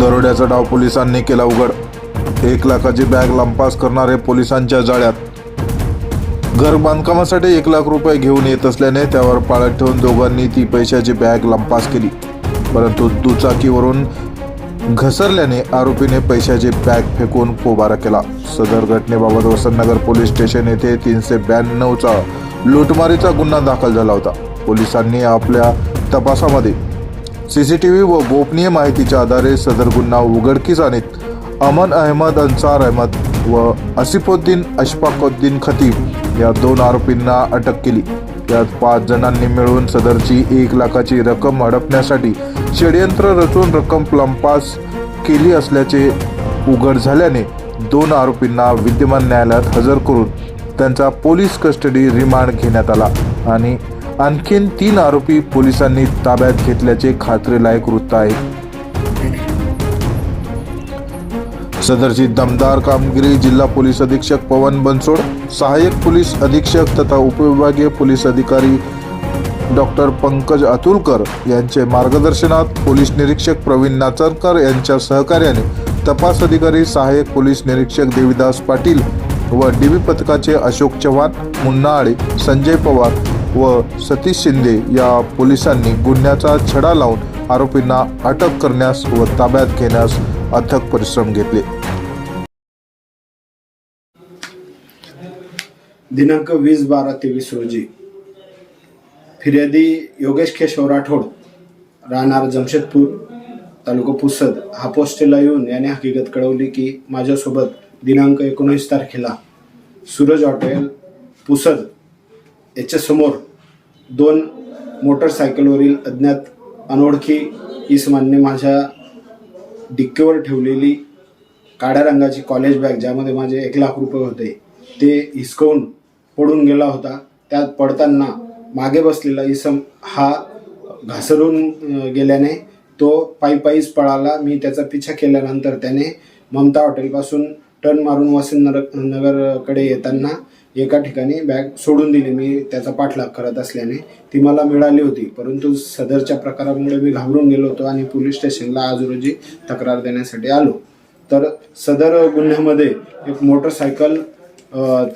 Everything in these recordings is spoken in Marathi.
दरोड्याचा डाव पोलिसांनी केला उघड. एक लाखाची बॅग लंपास करणारे पोलिसांच्या जाळ्यात. घर बांधकामासाठी एक लाख रुपये घेऊन येत असल्याने त्यावर पाळत ठेवून दोघांनी ती पैशाची बॅग लंपास केली. परंतु दुचाकीवरून घसरल्याने आरोपीने पैशाची बॅग फेकून पोबारा केला. सदर घटनेबाबत वसंतनगर पोलीस स्टेशन येथे तीनशे ब्याण्णवचा लुटमारीचा गुन्हा दाखल झाला होता. पोलिसांनी आपल्या तपासामध्ये सीसीटीव्ही व गोपनीय माहितीच्या आधारे सदर गुन्हा उघडकीस आणीत अमन अहमद अन्सार अहमद व असिफुद्दीन अशफाकुद्दीन खतीब या दोन आरोपींना अटक केली. यात पाच जणांनी मिळून सदरची एक लाखाची रक्कम हडपण्यासाठी षडयंत्र रचून रक्कम प्लंपास केली असल्याचे उघड झाल्याने दोन आरोपींना विद्यमान न्यायालयात हजर करून त्यांचा पोलीस कस्टडी रिमांड घेण्यात आला आणि आणखीन तीन आरोपी पोलिसांनी ताब्यात घेतल्याचे खात्रीलायक वृत्त आहे. सदरची दमदार कामगिरी जिल्हा पोलीस अधीक्षक पवन बनसोड सहाय्यक पोलीस अधीक्षक तथा उपविभागीय पोलीस अधिकारी डॉक्टर पंकज अतुलकर यांचे मार्गदर्शनात पोलीस निरीक्षक प्रवीण नाचरकर यांच्या सहकार्याने तपास अधिकारी सहाय्यक पोलीस निरीक्षक देविदास पाटील व डीबी पथकाचे अशोक चव्हाण मुन्ना आळे संजय पवार व सतीश शिंदे या पोलिसांनी गुन्ह्याचा छडा लावून आरोपींना अटक करण्यास व ताब्यात घेण्यास अथक परिश्रम घेतले. दिनांक वीस बारा तेवीस रोजी फिर्यादी योगेश केशव राठोड राहणार जमशेदपूर तालुका पुसद. हा पोस्टेला येऊन याने हकीकत कळवली की माझ्यासोबत दिनांक एकोणीस तारखेला सूरज हॉटेल पुसद याच्यासमोर दोन मोटरसायकलवरील अज्ञात अनोळखी इसमानने माझ्या डिक्कीवर ठेवलेली काळ्या रंगाची कॉलेज बॅग ज्यामध्ये माझे एक लाख रुपये होते ते हिसकवून पडून गेला होता. त्यात पडताना मागे बसलेला इसम हा घासरून गेल्याने तो पायी पायीच पळाला. मी त्याचा पिछा केल्यानंतर त्याने ममता हॉटेलपासून टर्न मारून वसंत नगर नगरकडे येताना एका ठिकाणी बॅग सोडून दिली मी त्याचा पाठलाग करत असल्याने ती मला मिळाली होती. परंतु सदरच्या प्रकारामुळे मी घाबरून गेलो होतो आणि पोलीस स्टेशनला आज रोजी तक्रार देण्यासाठी आलो. तर सदर गुन्ह्यामध्ये एक मोटरसायकल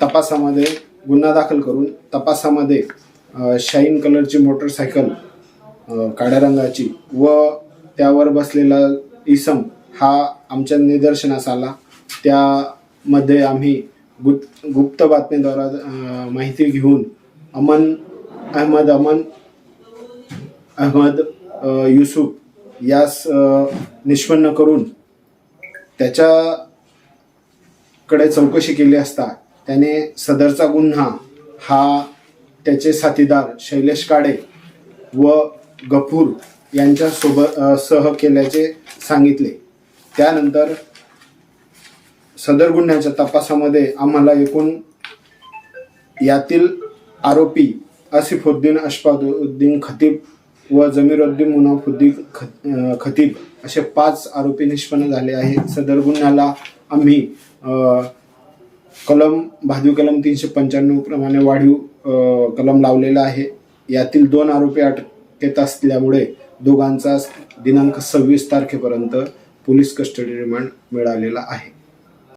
तपासामध्ये गुन्हा दाखल करून तपासामध्ये शाईन कलरची मोटरसायकल काळ्या रंगाची व त्यावर बसलेला इसम हा आमच्या निदर्शनास आला. त्यामध्ये आम्ही गुप्त गुप्त बातमीद्वारा माहिती घेऊन अमन अहमद अमन अहमद युसुफ यास निष्पन्न करून त्याच्याकडे चौकशी केली असता त्याने सदरचा गुन्हा हा त्याचे साथीदार शैलेश काळे व गफूर यांच्यासोबत सह केल्याचे सांगितले. त्यानंतर सदर गुन्ह्याच्या तपासामध्ये आम्हाला एकूण यातील आरोपी आसिफुद्दीन अशफादुद्दीन खतीब व जमीरुद्दीन मुनाफुद्दीन खतीब असे पाच आरोपी निष्पन्न झाले आहेत. सदर गुन्ह्याला आम्ही कलम भादवी कलम तीनशे पंच्याण्णव प्रमाणे वाढीव कलम लावलेला आहे. यातील दोन आरोपी अटकेत असल्यामुळे दोघांचा दिनांक सव्वीस तारखेपर्यंत पोलीस कस्टडी रिमांड मिळालेला आहे.